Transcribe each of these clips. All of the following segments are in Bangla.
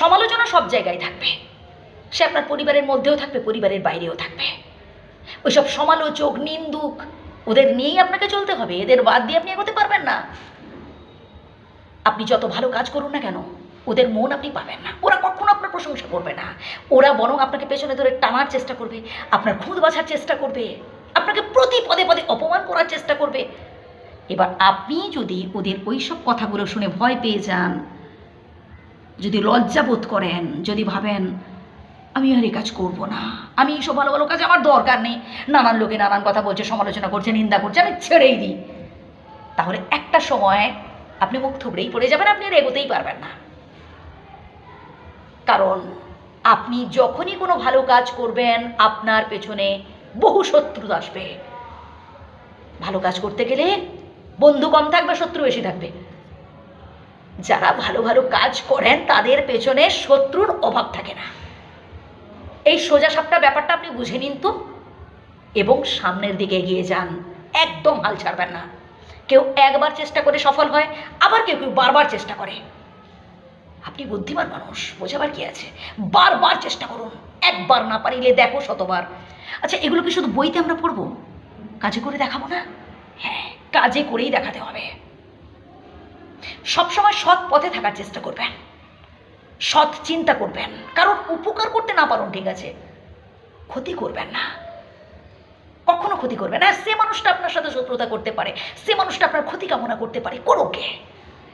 সমালোচনা সব জায়গায় থাকবে। সে আপনার পরিবারের মধ্যেও থাকবে, পরিবারের বাইরেও থাকবে। ওইসব সমালোচক, নিন্দুক, ওদের নিয়েই আপনাকে চলতে হবে, এদের বাদ দিয়ে আপনি এগোতে পারবেন না। আপনি যত ভালো কাজ করুন না কেন, ওদের মন আপনি পাবেন না। ওরা কখনো আপনার প্রশংসা করবে না। ওরা বরং আপনাকে পেছনে ধরে টানার চেষ্টা করবে, আপনার খুঁত বাছার চেষ্টা করবে, আপনাকে প্রতি পদে পদে অপমান করার চেষ্টা করবে। এবার আপনি যদি ওদের ওই সব কথাগুলো শুনে ভয় পেয়ে যান যদি লজ্জা বোধ করেন, যদি ভাবেন, আমি আর এই কাজ করব না। আমি এইসব ভালো ভালো কাজ আমার দরকার নেই। নানান লোকে নানান কথা বলছে, সমালোচনা করছে, নিন্দা করছে, আমি ছেড়েই দিই। তাহলে একটা সময় আপনি মুখ থুবড়েই পড়ে যাবেন, আপনি আর এগোতেই পারবেন না। কারণ আপনি যখনই কোনো ভালো কাজ করবেন, আপনার পেছনে বহু শত্রু আসবে। ভালো কাজ করতে গেলে বন্ধু কম থাকবে, শত্রু বেশি থাকবে। যারা ভালো ভালো কাজ করেন, তাদের পেছনে শত্রুর অভাব থাকে না। এই সোজা সাপটা ব্যাপারটা আপনি বুঝে নিন তো। এবং সামনের দিকে এগিয়ে যান। একদম হাল ছাড়বেন না। কেউ একবার চেষ্টা করে সফল হয়, আবার কেউ কেউ বারবার চেষ্টা করে। আপনি বুদ্ধিমান মানুষ, বোঝাবার কি আছে? বারবার চেষ্টা করুন। একবার না পারিলে দেখো শতবার। আচ্ছা এগুলো কি শুধু বইতে আমরা পড়ব? কাজে করে দেখাবো না? হ্যাঁ কাজে করেই দেখাতে হবে। সবসময় সৎ পথে থাকার চেষ্টা করবেন। সৎ চিন্তা করবেন। কারণ উপকার করতে না পারুন, ঠিক আছে? ক্ষতি করবেন না। কখনো ক্ষতি করবেন না। সে মানুষটা আপনার সাথে শত্রুতা করতে পারে। সে মানুষটা আপনার ক্ষতি কামনা করতে পারে। করো কে?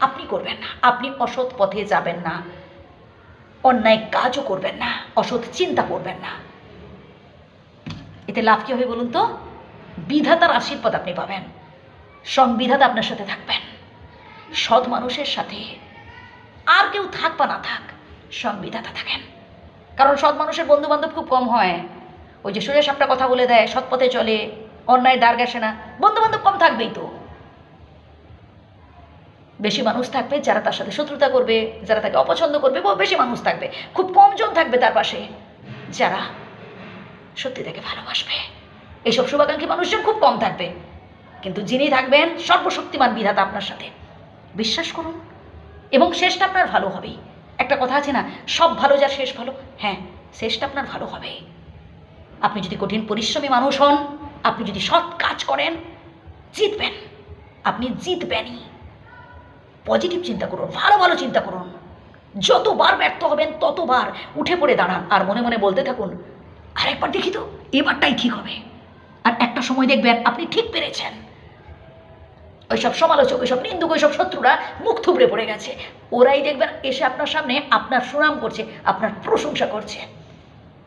আপনি করবেন না। আপনি অসৎ পথে যাবেন না। অন্যায় কাজও করবেন না। অসৎ চিন্তা করবেন না। এতে লাভ কী হবে বলুন তো? বিধাতার আশীর্বাদ আপনি পাবেন। সংবিধাতা আপনার সাথে থাকবেন। সৎ মানুষের সাথে আর কেউ থাক বা না থাক, সংবিধাতা থাকেন। কারণ সৎ মানুষের বন্ধু বান্ধব খুব কম হয়। ওই যে সুরেশ আপনার কথা বলে দেয়, সৎ পথে চলে, অন্যায় দাঁড় গেছে না। বন্ধু বান্ধব কম থাকবেই তো। বেশি মানুষ থাকবে যারা তার সাথে শত্রুতা করবে, যারা তাকে অপছন্দ করবে বেশি মানুষ থাকবে। খুব কমজন থাকবে তার পাশে যারা সত্যি তাকে ভালোবাসবে। এইসব শুভাকাঙ্ক্ষী মানুষজন খুব কম থাকবে। কিন্তু যিনি থাকবেন সর্বশক্তিমান বিধাতা আপনার সাথে। বিশ্বাস করুন। এবং শেষটা আপনার ভালো হবেই। একটা কথা আছে না, সব ভালো যার শেষ ভালো। হ্যাঁ শেষটা আপনার ভালো হবে। আপনি যদি কঠিন পরিশ্রমী মানুষ হন, আপনি যদি সৎ কাজ করেন, জিতবেন। আপনি জিতবেনই। পজিটিভ চিন্তা করুন, ভালো ভালো চিন্তা করুন। যতবার ব্যর্থ হবেন, ততবার উঠে পড়ে দাঁড়ান। আর মনে মনে বলতে থাকুন, আরেকবার দেখি তো, এবারটাই ঠিক হবে। আর একটা সময় দেখবেন, আপনি ঠিক পেরেছেন। ওইসব সমালোচক, ওইসব নিন্দুক, ওইসব শত্রুরা মুখ থুবড়ে পড়ে গেছে। ওরাই দেখবেন এসে আপনার সামনে আপনার সুনাম করছে, আপনার প্রশংসা করছে।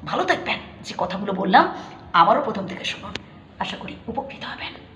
ভালো থাকবেন। যে কথাগুলো বললাম আবারও প্রথম থেকে শুনুন। আশা করি উপকৃত হবেন।